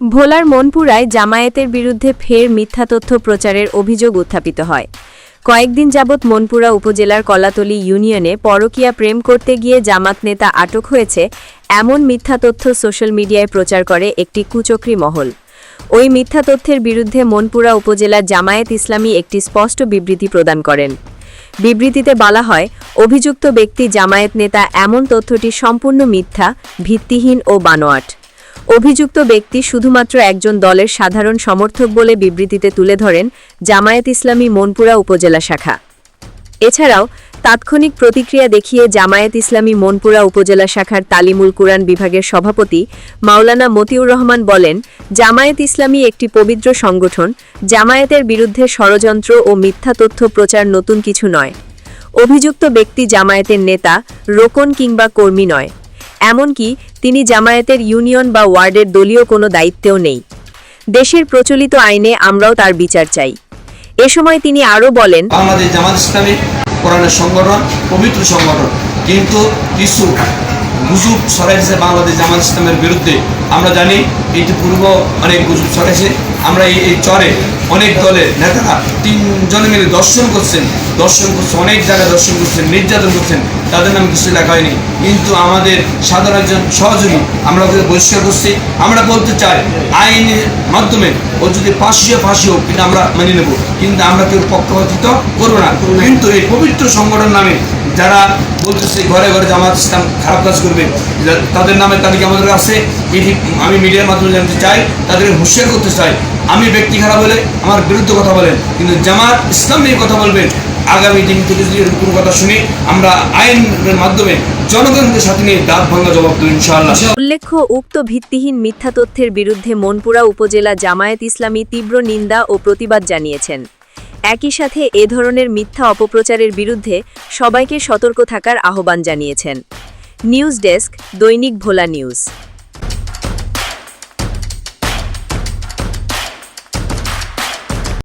ভোলার মনপুরায় জামায়াতের বিরুদ্ধে ফের মিথ্যা তথ্য প্রচারের অভিযোগ উত্থাপিত হয়। কয়েকদিন যাবৎ মনপুরা উপজেলার কলাতলি ইউনিয়নে পরকীয়া প্রেম করতে গিয়ে জামাত নেতা আটক হয়েছে, এমন মিথ্যা তথ্য সোশ্যাল মিডিয়ায় প্রচার করে একটি কুচক্রী মহল। ওই মিথ্যা তথ্যের বিরুদ্ধে মনপুরা উপজেলার জামায়াত ইসলামী একটি স্পষ্ট বিবৃতি প্রদান করেন। বিবৃতিতে বলা হয়, অভিযুক্ত ব্যক্তি জামায়াত নেতা এমন তথ্যটি সম্পূর্ণ মিথ্যা, ভিত্তিহীন ও বানোয়াট। অভিযুক্ত ব্যক্তি শুধুমাত্র একজন দলের সাধারণ সমর্থক বলে বিবৃতিতে তুলে ধরেন জামায়াত ইসলামী মনপুরা উপজেলা শাখা। এছাড়াও, তাৎক্ষণিক প্রতিক্রিয়া দেখিয়ে জামায়াত ইসলামী মনপুরা উপজেলা শাখার তালিমুল কুরআন বিভাগের সভাপতি মাওলানা মতিউর রহমান বলেন, জামায়াত ইসলামী একটি পবিত্র সংগঠন, জামায়াতের বিরুদ্ধে ষড়যন্ত্র ও মিথ্যা তথ্য প্রচার নতুন কিছু নয়। অভিযুক্ত ব্যক্তি জামায়াতের নেতা, রোকন কিংবা কর্মী নয়। এমনকি তিনি জামায়াতের ইউনিয়ন বা ওয়ার্ডের দলীয় কোনো দায়িত্বেও নেই। দেশের প্রচলিত আইনে আমরাও তার বিচার চাই। এ সময় তিনি আরও বলেন, বাংলাদেশ জামাত ইসলামী কোরআনের সংগঠন, পবিত্র সংগঠন, কিন্তু কিছু গুজব ছড়াইছে বাংলাদেশ জামাত ইসলামের বিরুদ্ধে। আমরা জানি এটি পূর্ব অনেক গুজব ছড়াইছে। আমরা এই চরে অনেক দলের নেতারা তিনজনে মিলে দর্শন করছেন। দর্শন করছে অনেক জায়গায় দর্শন করছেন নির্যাতন করছেন। তাদের নামে কিছু লেখা হয়নি। কিন্তু আমাদের সাধারণ একজন সহযোগী আমরা ওকে বহিষ্কার করছি। আমরা বলতে চাই আইনের মাধ্যমে ও যদি ফাঁসি হয়, ফাঁসি হোক কিন্তু আমরা মেনে নেব। কিন্তু আমরা কেউ পক্ষপাতিত করব না। কিন্তু এই পবিত্র সংগঠন নামে যারা বলতেছে, ঘরে ঘরে জামাত ইসলাম খারাপ কাজ করবে। তাদের নামে তালিকা আমাদের আছে আমি মিডিয়ার মাধ্যমে জানতে চাই তাদেরকে হুঁশিয়ার করতে চাই। আমি ব্যক্তি খারাপ হলে আমার বিরুদ্ধে কথা বলেন, কিন্তু জামাত ইসলাম নিয়ে কথা বলবেন। আগামী দিন থেকে যদি এরকম কোনো কথা শুনি, আমরা আইনের মাধ্যমে জনগণকে সাথে নিয়ে দাঁত ভাঙ্গা জবাব দেবো, ইনশাআল্লাহ। উল্লেখ্য, উক্ত ভিত্তিহীন মিথ্যা তথ্যের বিরুদ্ধে মনপুরা উপজেলা জামায়াত ইসলামী তীব্র নিন্দা ও প্রতিবাদ জানিয়েছেন। একই সাথে এ ধরনের মিথ্যা অপপ্রচারের বিরুদ্ধে সবাইকে সতর্ক থাকার আহ্বান জানিয়েছেন। নিউজ ডেস্ক দৈনিক ভোলা নিউজ।